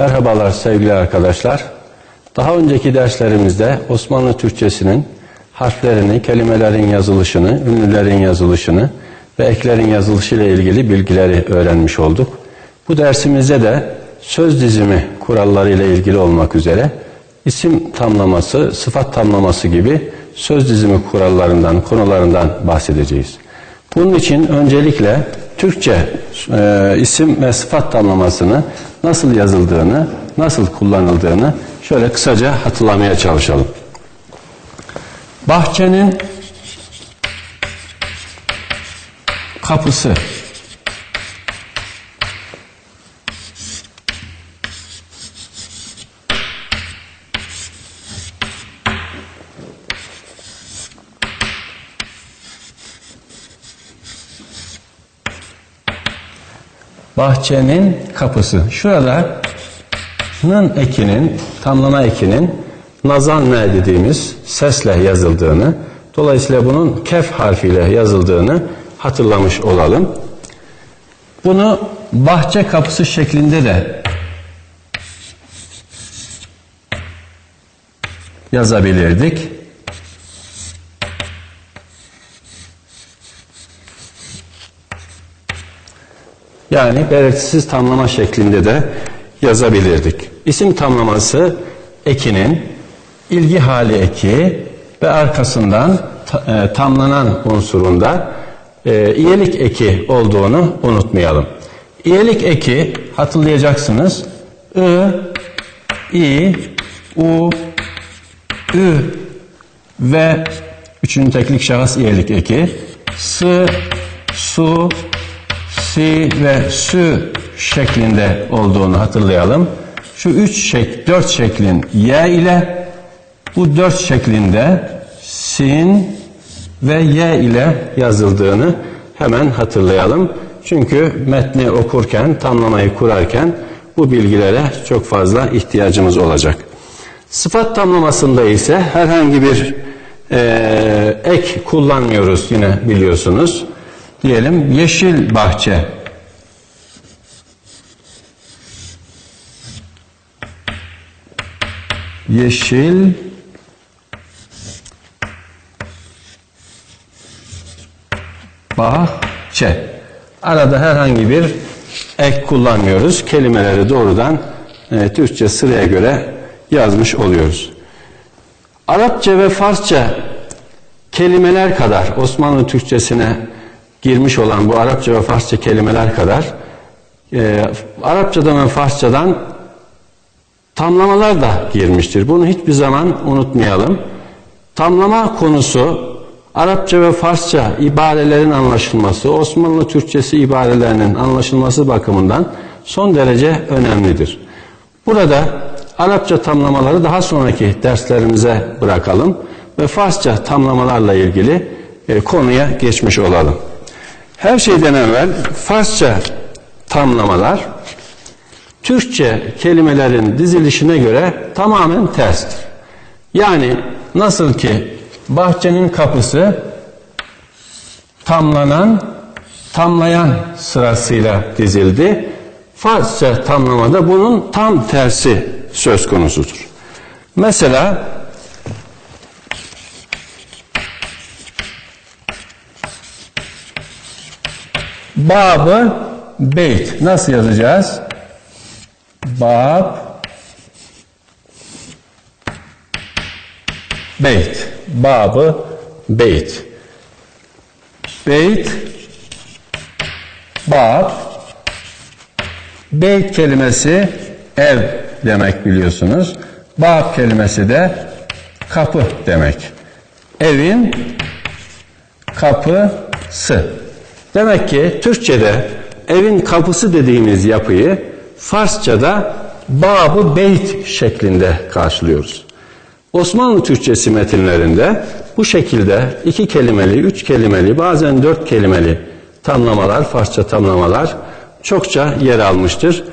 Merhabalar sevgili arkadaşlar. Daha önceki derslerimizde Osmanlı Türkçesinin harflerini, kelimelerin yazılışını, ünlülerin yazılışını ve eklerin yazılışı ile ilgili bilgileri öğrenmiş olduk. Bu dersimizde de söz dizimi kuralları ile ilgili olmak üzere isim tamlaması, sıfat tamlaması gibi söz dizimi kurallarından, konularından bahsedeceğiz. Bunun için öncelikle Türkçe e, isim ve sıfat tamlamasını nasıl yazıldığını, nasıl kullanıldığını şöyle kısaca hatırlamaya çalışalım. Bahçenin kapısı. Bahçenin kapısı. Şurada nın ekinin, tamlama ekinin nazan dediğimiz sesle yazıldığını, dolayısıyla bunun kef harfiyle yazıldığını hatırlamış olalım. Bunu bahçe kapısı şeklinde de yazabilirdik. Yani belirtisiz tamlama şeklinde de yazabilirdik. İsim tamlaması ekinin ilgi hali eki ve arkasından e, tamlanan unsurunda e, iyelik eki olduğunu unutmayalım. İyelik eki hatırlayacaksınız. I, i, u, ü ve üçüncü teklik şahıs iyelik eki. S, su, si ve sü şeklinde olduğunu hatırlayalım. Şu üç şek, dört şeklin y ile bu dört şeklinde sin ve y ile yazıldığını hemen hatırlayalım. Çünkü metni okurken, tamlamayı kurarken bu bilgilere çok fazla ihtiyacımız olacak. Sıfat tamlamasında ise herhangi bir e, ek kullanmıyoruz yine biliyorsunuz. Diyelim yeşil bahçe. Yeşil bahçe. Arada herhangi bir ek kullanmıyoruz. Kelimeleri doğrudan e, Türkçe sıraya göre yazmış oluyoruz. Arapça ve Farsça kelimeler kadar Osmanlı Türkçesine girmiş olan bu Arapça ve Farsça kelimeler kadar e, Arapçadan ve Farsçadan tamlamalar da girmiştir. Bunu hiçbir zaman unutmayalım. Tamlama konusu Arapça ve Farsça ibarelerin anlaşılması, Osmanlı Türkçesi ibarelerinin anlaşılması bakımından son derece önemlidir. Burada Arapça tamlamaları daha sonraki derslerimize bırakalım ve Farsça tamlamalarla ilgili e, konuya geçmiş olalım. Her şeyden evvel Farsça tamlamalar Türkçe kelimelerin dizilişine göre tamamen terstir. Yani nasıl ki bahçenin kapısı tamlanan, tamlayan sırasıyla dizildi. Farsça tamlamada bunun tam tersi söz konusudur. Mesela babı beyt nasıl yazacağız? Bab beyt babı beyt beyt bab beyt kelimesi ev demek biliyorsunuz. Bab kelimesi de kapı demek. Evin kapısı. Demek ki Türkçe'de evin kapısı dediğimiz yapıyı Farsça'da babı beyt şeklinde karşılıyoruz. Osmanlı Türkçesi metinlerinde bu şekilde iki kelimeli, üç kelimeli, bazen dört kelimeli tamlamalar, Farsça tamlamalar çokça yer almıştır.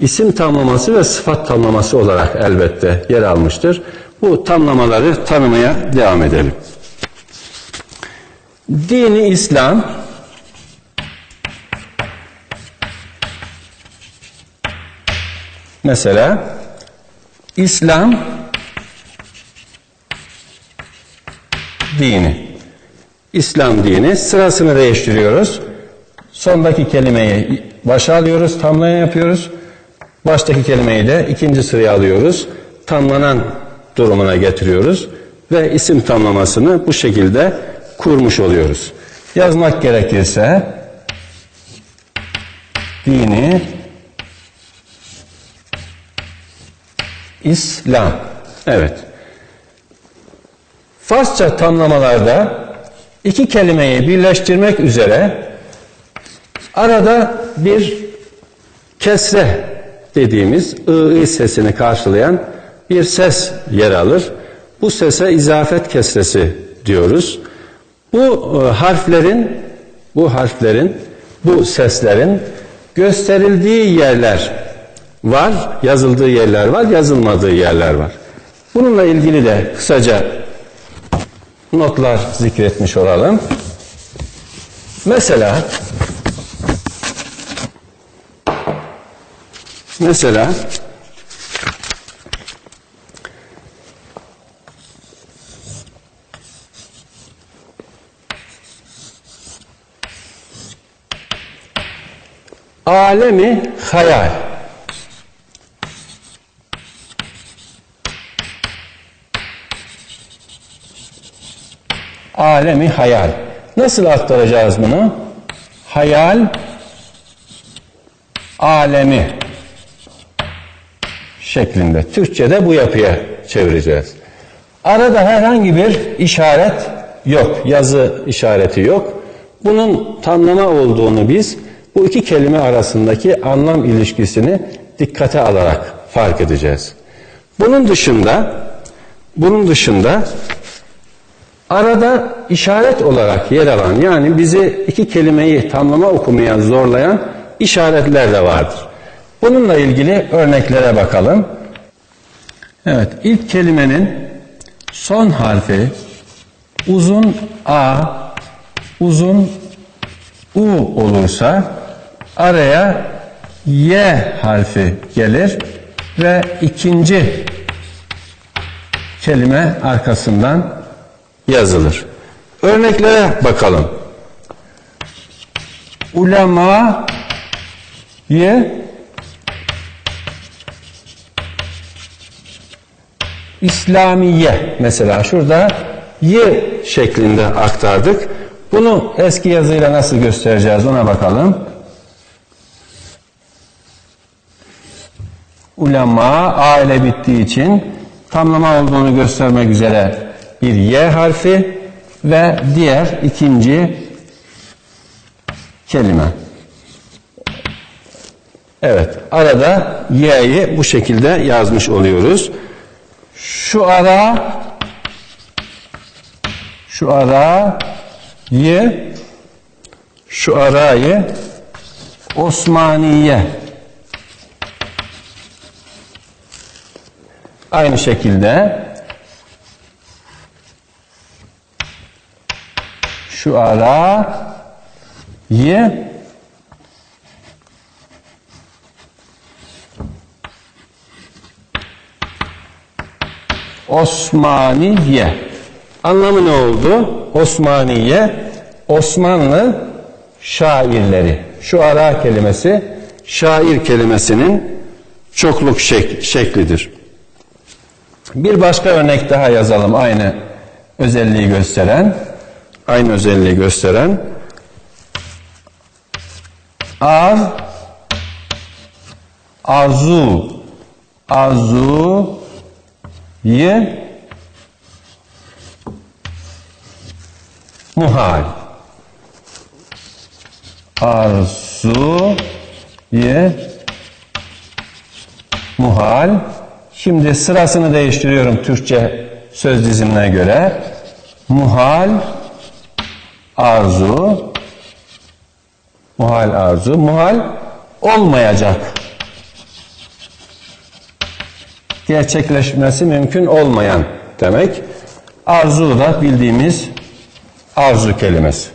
İsim tamlaması ve sıfat tamlaması olarak elbette yer almıştır. Bu tamlamaları tanımaya devam edelim. Dini İslam Mesela İslam dini. İslam dini sırasını değiştiriyoruz. Sondaki kelimeyi başa alıyoruz, tamlayan yapıyoruz. Baştaki kelimeyi de ikinci sıraya alıyoruz. Tamlanan durumuna getiriyoruz ve isim tamlamasını bu şekilde kurmuş oluyoruz. Yazmak gerekirse dini İslam. Evet. Farsça tamlamalarda iki kelimeyi birleştirmek üzere arada bir kesre dediğimiz ı sesini karşılayan bir ses yer alır. Bu sese izafet kesresi diyoruz. Bu e, harflerin bu harflerin bu seslerin gösterildiği yerler var, yazıldığı yerler var, yazılmadığı yerler var. Bununla ilgili de kısaca notlar zikretmiş olalım. Mesela mesela alemi hayal alemi hayal. Nasıl aktaracağız bunu? Hayal alemi şeklinde. Türkçe'de bu yapıya çevireceğiz. Arada herhangi bir işaret yok. Yazı işareti yok. Bunun tamlama olduğunu biz bu iki kelime arasındaki anlam ilişkisini dikkate alarak fark edeceğiz. Bunun dışında bunun dışında Arada işaret olarak yer alan yani bizi iki kelimeyi tamlama okumaya zorlayan işaretler de vardır. Bununla ilgili örneklere bakalım. Evet ilk kelimenin son harfi uzun A, uzun U olursa araya Y harfi gelir ve ikinci kelime arkasından yazılır. Örneklere bakalım. Ulema ye İslamiye mesela şurada y şeklinde aktardık. Bunu eski yazıyla nasıl göstereceğiz ona bakalım. Ulema aile bittiği için tamlama olduğunu göstermek üzere bir Y harfi ve diğer ikinci kelime. Evet, arada Y'yi bu şekilde yazmış oluyoruz. Şu ara şu ara Y şu arayı Osmaniye aynı şekilde şu ara ye Osmaniye. Anlamı ne oldu? Osmaniye, Osmanlı şairleri. Şu ara kelimesi şair kelimesinin çokluk şek şeklidir. Bir başka örnek daha yazalım aynı özelliği gösteren aynı özelliği gösteren ar arzu arzu ye muhal. Arzu ye muhal. Şimdi sırasını değiştiriyorum Türkçe söz dizimine göre. Muhal arzu muhal arzu muhal olmayacak gerçekleşmesi mümkün olmayan demek arzu da bildiğimiz arzu kelimesi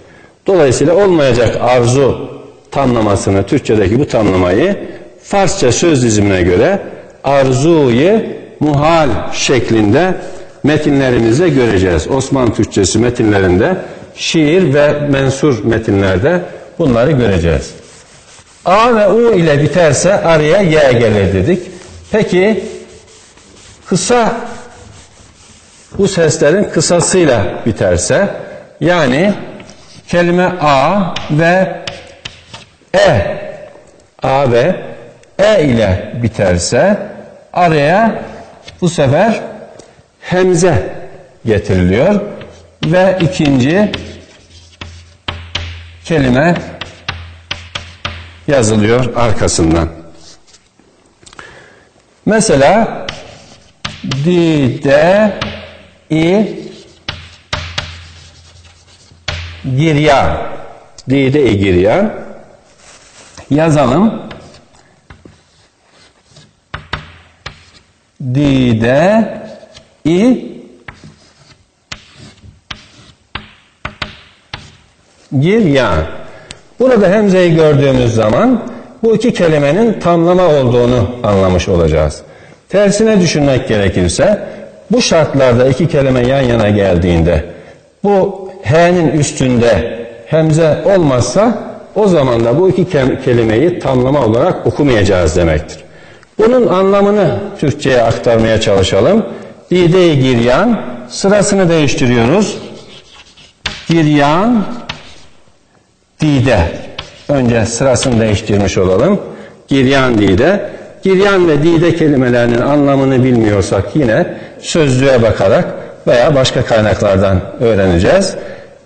dolayısıyla olmayacak arzu tanlamasını Türkçedeki bu tanlamayı Farsça söz dizimine göre arzuyu muhal şeklinde metinlerimizde göreceğiz. Osmanlı Türkçesi metinlerinde şiir ve mensur metinlerde bunları göreceğiz. A ve U ile biterse araya Y gelir dedik. Peki kısa bu seslerin kısasıyla biterse yani kelime A ve E A ve E ile biterse araya bu sefer hemze getiriliyor ve ikinci kelime yazılıyor arkasından. Mesela dide i giryan dide i giryan yazalım. Dide i giryan. Burada hemzeyi gördüğümüz zaman bu iki kelimenin tamlama olduğunu anlamış olacağız. Tersine düşünmek gerekirse bu şartlarda iki kelime yan yana geldiğinde bu H'nin üstünde hemze olmazsa o zaman da bu iki kelimeyi tamlama olarak okumayacağız demektir. Bunun anlamını Türkçe'ye aktarmaya çalışalım. Dide-i giryan sırasını değiştiriyoruz. Giryan dide. Önce sırasını değiştirmiş olalım. Giryan dide. Giryan ve dide kelimelerinin anlamını bilmiyorsak yine sözlüğe bakarak veya başka kaynaklardan öğreneceğiz.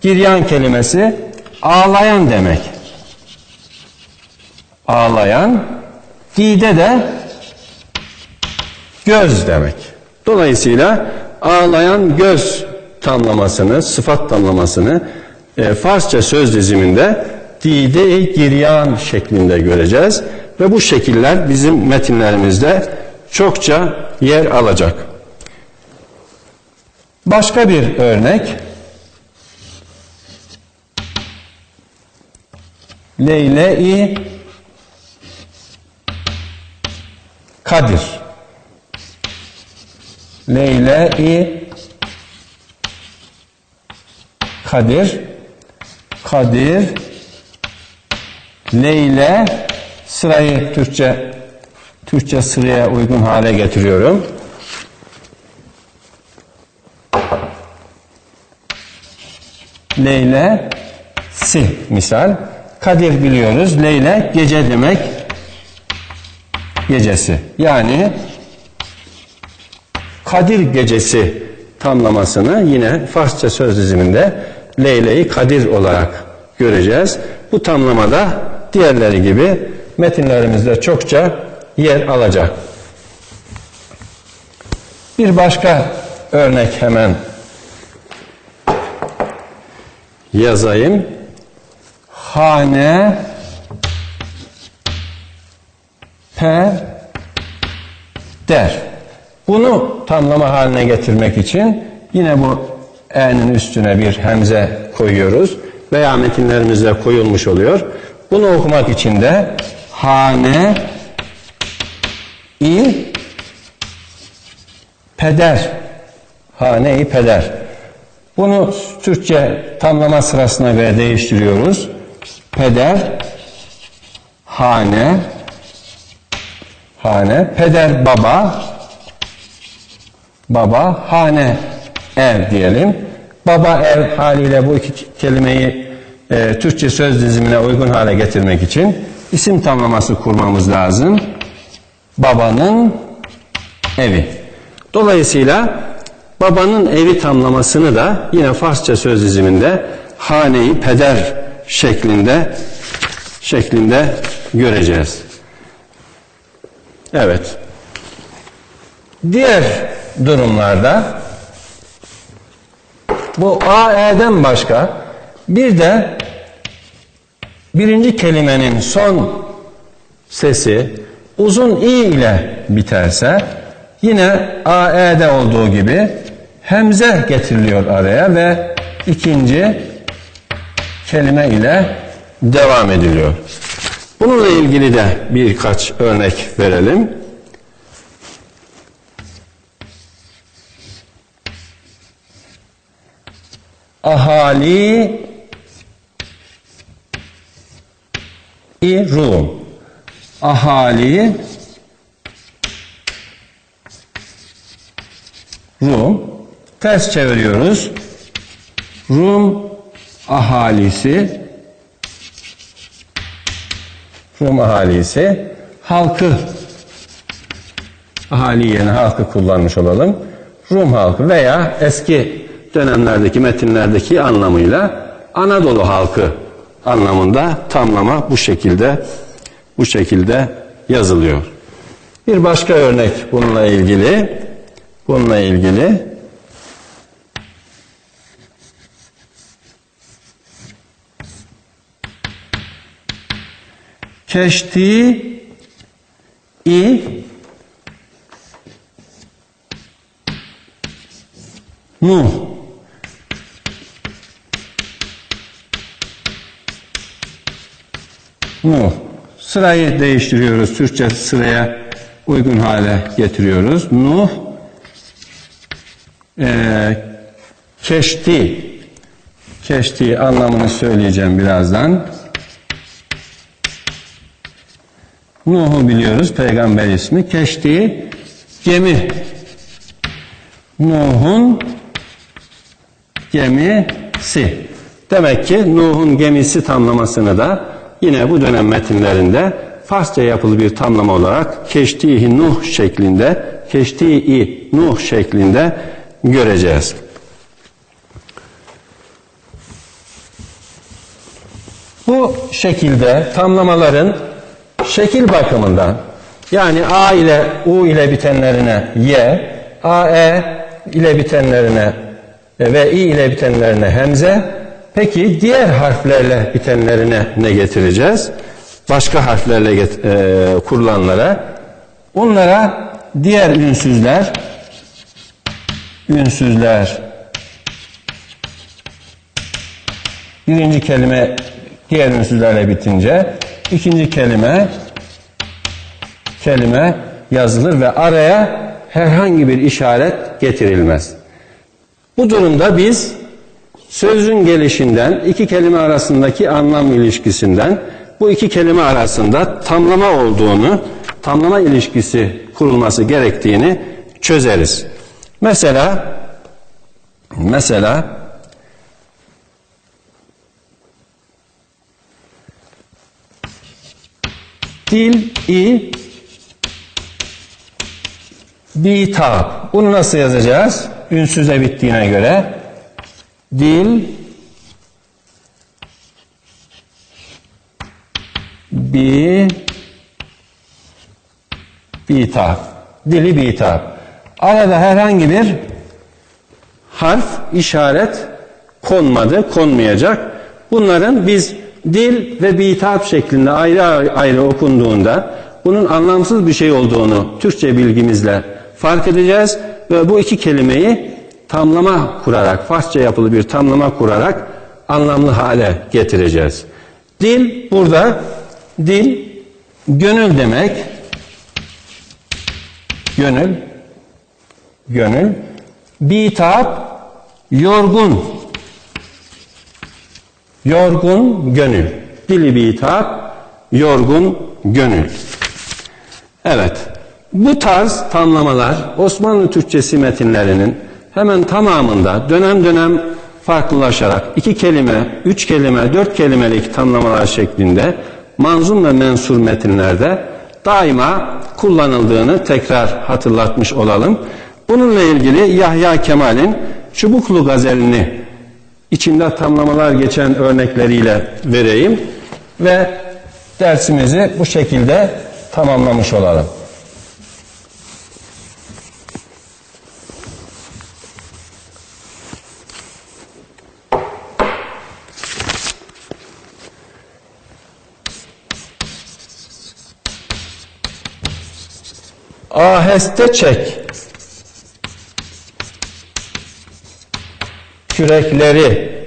Giryan kelimesi ağlayan demek. Ağlayan, dide de göz demek. Dolayısıyla ağlayan göz tamlamasını, sıfat tamlamasını e, Farsça söz diziminde dide-i giryan şeklinde göreceğiz. Ve bu şekiller bizim metinlerimizde çokça yer alacak. Başka bir örnek. Leyle-i Kadir. Leyle-i Kadir. Kadir. Leyle sırayı Türkçe Türkçe sıraya uygun hale getiriyorum. Leyle si misal. Kadir biliyoruz. Leyle gece demek. Gecesi. Yani Kadir gecesi tamlamasını yine Farsça söz diziminde Leyle'yi Kadir olarak göreceğiz. Bu tamlamada diğerleri gibi metinlerimizde çokça yer alacak. Bir başka örnek hemen yazayım. Hane pe der. Bunu tamlama haline getirmek için yine bu e'nin üstüne bir hemze koyuyoruz veya metinlerimizde koyulmuş oluyor. Bunu okumak için de hane i peder hane-i peder. Bunu Türkçe tamlama sırasına göre değiştiriyoruz. Peder hane hane peder baba baba hane ev diyelim. Baba ev haliyle bu iki kelimeyi e, Türkçe söz dizimine uygun hale getirmek için isim tamlaması kurmamız lazım. Babanın evi. Dolayısıyla babanın evi tamlamasını da yine Farsça söz diziminde haneyi peder şeklinde şeklinde göreceğiz. Evet. Diğer durumlarda bu AE'den başka bir de birinci kelimenin son sesi uzun i ile biterse yine AE'de olduğu gibi hemze getiriliyor araya ve ikinci kelime ile devam ediliyor. Bununla ilgili de birkaç örnek verelim. Ahali i Rum. Ahali Rum. Ters çeviriyoruz. Rum ahalisi Rum ahalisi halkı ahali yerine halkı kullanmış olalım. Rum halkı veya eski dönemlerdeki metinlerdeki anlamıyla Anadolu halkı anlamında tamlama bu şekilde bu şekilde yazılıyor. Bir başka örnek bununla ilgili bununla ilgili keşti i Nuh Nuh sırayı değiştiriyoruz. Türkçe sıraya uygun hale getiriyoruz. Nuh e, keşti. Keşti anlamını söyleyeceğim birazdan. Nuh'u biliyoruz. Peygamber ismi. Keşti. Gemi. Nuh'un gemisi. Demek ki Nuh'un gemisi tamlamasını da yine bu dönem metinlerinde Farsça yapılı bir tamlama olarak keştihi Nuh şeklinde, keştihi Nuh şeklinde göreceğiz. Bu şekilde tamlamaların şekil bakımından yani A ile U ile bitenlerine Y, AE ile bitenlerine ve i ile bitenlerine hemze. Peki diğer harflerle bitenlerine ne getireceğiz? Başka harflerle get e, kurulanlara. Onlara diğer ünsüzler ünsüzler birinci kelime diğer ünsüzlerle bitince ikinci kelime kelime yazılır ve araya herhangi bir işaret getirilmez. Bu durumda biz sözün gelişinden, iki kelime arasındaki anlam ilişkisinden, bu iki kelime arasında tamlama olduğunu, tamlama ilişkisi kurulması gerektiğini çözeriz. Mesela, mesela dil, i, bitap. Bunu nasıl yazacağız? Ünsüze bittiğine göre dil bi bitap. Dili bitap. Arada herhangi bir harf, işaret konmadı, konmayacak. Bunların biz dil ve bitap şeklinde ayrı ayrı okunduğunda bunun anlamsız bir şey olduğunu Türkçe bilgimizle fark edeceğiz ve bu iki kelimeyi tamlama kurarak, Farsça yapılı bir tamlama kurarak anlamlı hale getireceğiz. Dil burada, dil gönül demek. Gönül, gönül. Bitap, yorgun. Yorgun gönül. Dili bitap, yorgun gönül. Evet, bu tarz tamlamalar Osmanlı Türkçesi metinlerinin hemen tamamında dönem dönem farklılaşarak iki kelime, üç kelime, dört kelimelik tamlamalar şeklinde manzum ve mensur metinlerde daima kullanıldığını tekrar hatırlatmış olalım. Bununla ilgili Yahya Kemal'in Çubuklu gazelini içinde tamlamalar geçen örnekleriyle vereyim ve dersimizi bu şekilde tamamlamış olalım. Aheste çek. Kürekleri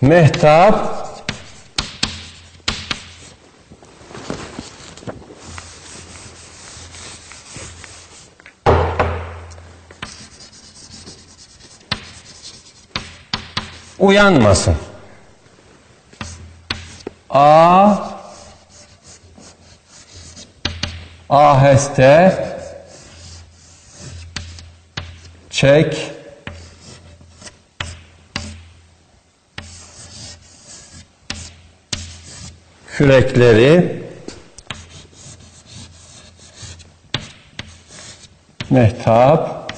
mehtap uyanmasın. A aheste çek. Kürekleri. Mehtap.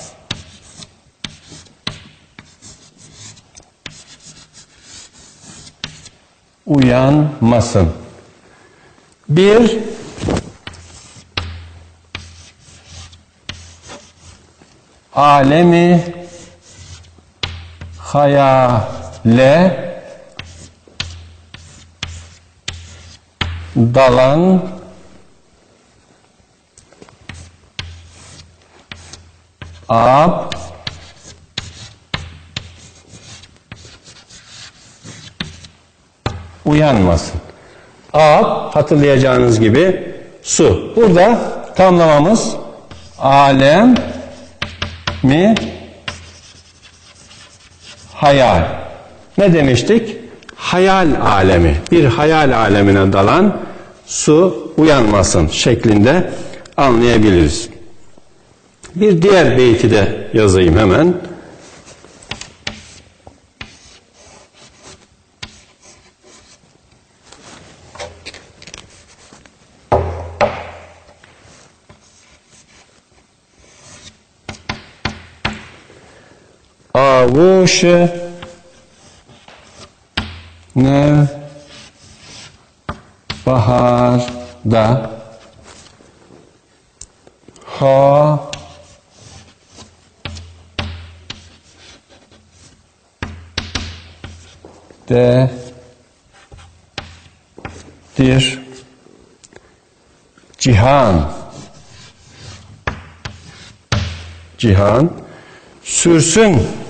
Uyanmasın. Bir alemi hayale dalan ab uyanmasın. Ab hatırlayacağınız gibi su. Burada tamlamamız alem mi hayal. Ne demiştik? Hayal alemi. Bir hayal alemine dalan su uyanmasın şeklinde anlayabiliriz. Bir diğer beyti de yazayım hemen. Avuş ne? Baharda ha. De. Dir. Cihan. Cihan. Sürsün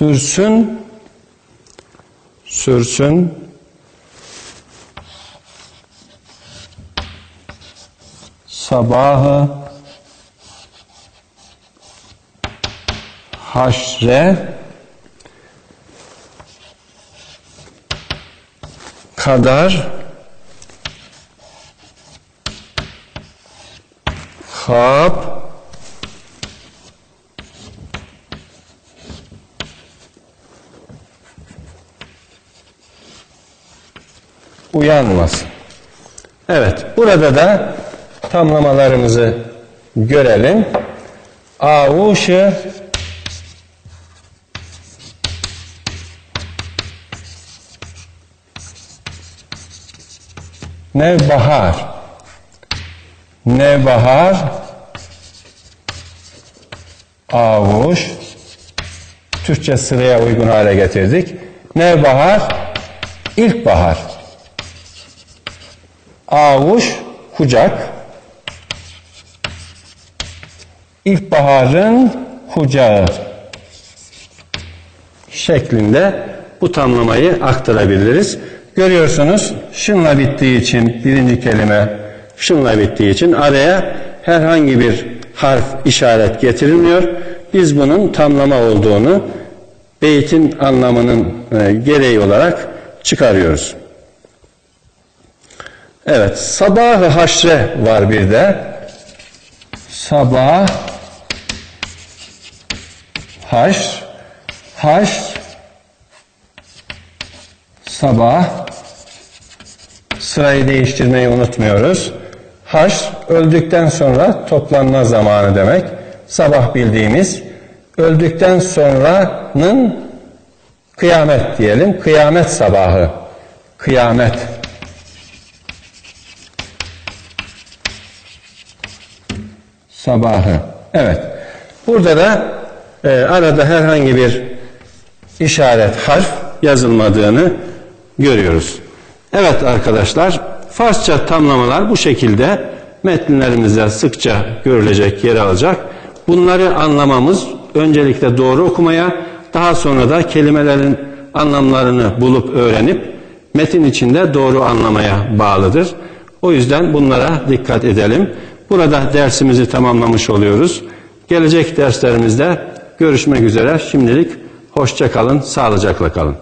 sürsün sürsün. Sabahı haşre kadar hap uyanmasın. Evet, burada da tamlamalarımızı görelim. Avuşu Nevbahar Nevbahar Avuş Türkçe sıraya uygun hale getirdik. Nevbahar ilkbahar Avuş kucak İlkbaharın kucağı şeklinde bu tamlamayı aktarabiliriz. Görüyorsunuz şunla bittiği için birinci kelime şunla bittiği için araya herhangi bir harf işaret getirilmiyor. Biz bunun tamlama olduğunu beytin anlamının e, gereği olarak çıkarıyoruz. Evet, sabahı haşre var bir de. Sabah haş haş sabah sırayı değiştirmeyi unutmuyoruz. Haş öldükten sonra toplanma zamanı demek. Sabah bildiğimiz öldükten sonranın kıyamet diyelim. Kıyamet sabahı. Kıyamet. Sabahı. Evet. Burada da e, arada herhangi bir işaret, harf yazılmadığını görüyoruz. Evet arkadaşlar, Farsça tamlamalar bu şekilde metinlerimizde sıkça görülecek, yer alacak. Bunları anlamamız öncelikle doğru okumaya, daha sonra da kelimelerin anlamlarını bulup öğrenip metin içinde doğru anlamaya bağlıdır. O yüzden bunlara dikkat edelim. Burada dersimizi tamamlamış oluyoruz. Gelecek derslerimizde görüşmek üzere. Şimdilik hoşça kalın, sağlıcakla kalın.